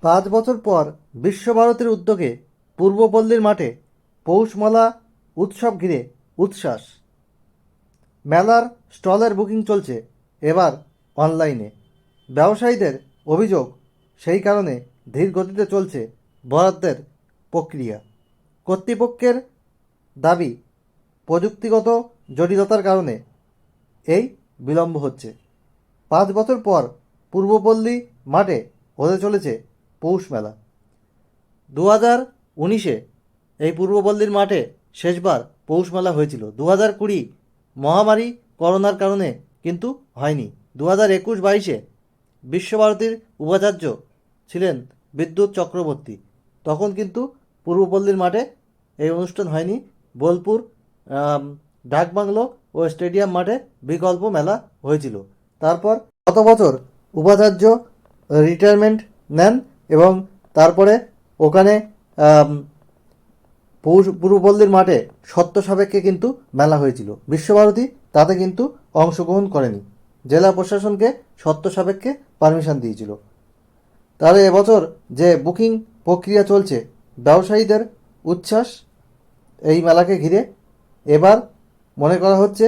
পাঁচ বছর পর বিশ্বভারতীর উদ্যোগে পূর্বপল্লীর মাঠে পৌষমালা উৎসব ঘিরে উচ্ছ্বাস। মেলার স্টলের বুকিং চলছে এবার অনলাইনে। ব্যবসায়ীদের অভিযোগ, সেই কারণে ধীর গতিতে চলছে বরাদ্দের প্রক্রিয়া। কর্তৃপক্ষের দাবি, প্রযুক্তিগত জটিলতার কারণে এই বিলম্ব হচ্ছে। পাঁচ বছর পর পূর্বপল্লী মাঠে হতে চলেছে পৌষ মেলা। দু হাজার উনিশে এই পূর্বপল্লীর মাঠে শেষবার পৌষ মেলা হয়েছিল। দু হাজার কুড়ি মহামারী করোনার কারণে কিন্তু হয়নি। দু হাজার একুশ বাইশে বিশ্বভারতীর উপাচার্য ছিলেন বিদ্যুৎ চক্রবর্তী। তখন কিন্তু পূর্বপল্লীর মাঠে এই অনুষ্ঠান হয়নি। বোলপুর ডাকবাংলো ও স্টেডিয়াম মাঠে বিকল্প মেলা হয়েছিল। তারপর গত বছর উপাচার্য রিটায়ারমেন্ট নেন এবং তারপরে ওখানে পূর্বপল্লীর মাঠে সত্য সাপেক্ষে কিন্তু মেলা হয়েছিল। বিশ্বভারতী তাতে কিন্তু অংশগ্রহণ করেনি। জেলা প্রশাসনকে সত্য সাপেক্ষে পারমিশন দিয়েছিল। তাহলে এবছর যে বুকিং প্রক্রিয়া চলছে, ব্যবসায়ীদের উচ্ছ্বাস এই মেলাকে ঘিরে এবার মনে করা হচ্ছে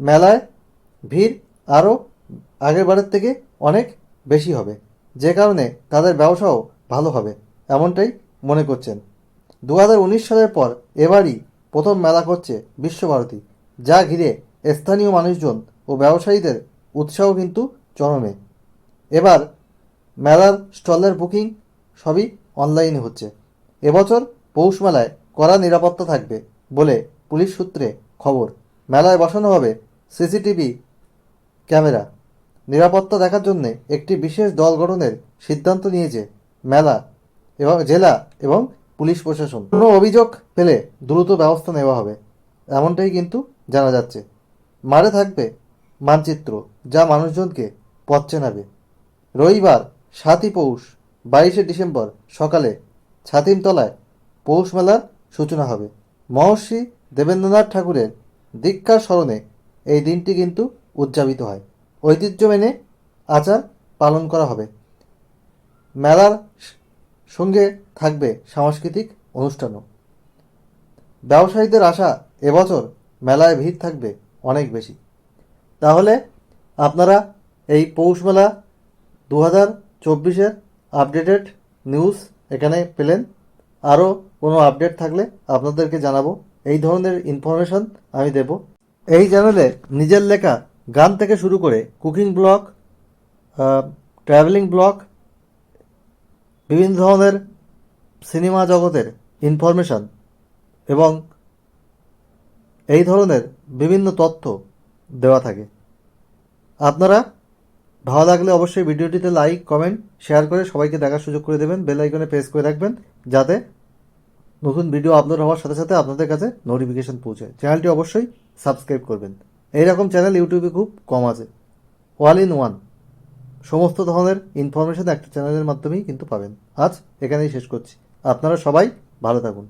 মেলায় ভিড় আরও আগের বারের থেকে অনেক বেশি হবে। যে কারণে তাদের ব্যবসাও ভালো হবে, এমনটাই মনে করছেন। দু হাজার উনিশ সালের পর এবারই প্রথম মেলা করছে বিশ্বভারতী, যা ঘিরে স্থানীয় মানুষজন ও ব্যবসায়ীদের উৎসাহ কিন্তু চরমে। এবার মেলার স্টলের বুকিং সবই অনলাইনে হচ্ছে। এবছর পৌষ মেলায় কড়া নিরাপত্তা থাকবে বলে পুলিশ সূত্রে খবর। মেলায় বসানো হবে সিসিটিভি ক্যামেরা। নিরাপত্তা দেখার জন্য একটি বিশেষ দল গঠনের সিদ্ধান্ত নিয়েছে মেলা এবং জেলা এবং পুলিশ প্রশাসন। কোনো অভিযোগ পেলে দ্রুত ব্যবস্থা নেওয়া হবে, এমনটাই কিন্তু জানা যাচ্ছে। মাঠে থাকবে মানচিত্র, যা মানুষজনকে পথ চেনাবে রবিবার সাতই পৌষ, বাইশে ডিসেম্বর সকালে ছাতিমতলায় পৌষ মেলার সূচনা হবে। মহর্ষি দেবেন্দ্রনাথ ঠাকুরের দীক্ষার স্মরণে এই দিনটি কিন্তু উদযাপিত হয়। ঐতিহ্য মেনে আচার পালন করা হবে। মেলার সঙ্গে থাকবে সাংস্কৃতিক অনুষ্ঠানও। ব্যবসায়ীদের আশা এবছর মেলায় ভিড় থাকবে অনেক বেশি। তাহলে আপনারা এই পৌষ মেলা দু হাজার চব্বিশের আপডেটেড নিউজ এখানে পেলেন। আরও কোনো আপডেট থাকলে আপনাদেরকে জানাব। এই ধরনের ইনফরমেশন আমি দেব। এই চ্যানেলে নিজের লেখা গান থেকে শুরু করে কুকিং ব্লগ ট্রাভেলিং ব্লগ বিভিন্ন ধরনের সিনেমা জগতের ইনফরমেশন এবং এই ধরনের বিভিন্ন তথ্য দেওয়া থাকে। আপনারা ভালো লাগলে অবশ্যই ভিডিওটিতে লাইক, কমেন্ট, শেয়ার করে সবাইকে দেখার সুযোগ করে দেবেন। বেল আইকনে প্রেস করে রাখবেন যাতে নতুন ভিডিও আপলোড হওয়ার সাথে সাথে আপনাদের কাছে নোটিফিকেশন পৌঁছায় চ্যানেলটি অবশ্যই সাবস্ক্রাইব করবেন। এইরকম চ্যানেল ইউটিউবে খুব কম আছে। ওয়াল ইন ওয়ান সমস্ত ধরনের ইনফরমেশন একটা চ্যানেলের মাধ্যমেই কিন্তু পাবেন। আজ এখানেই শেষ করছি। আপনারা সবাই ভালো থাকুন।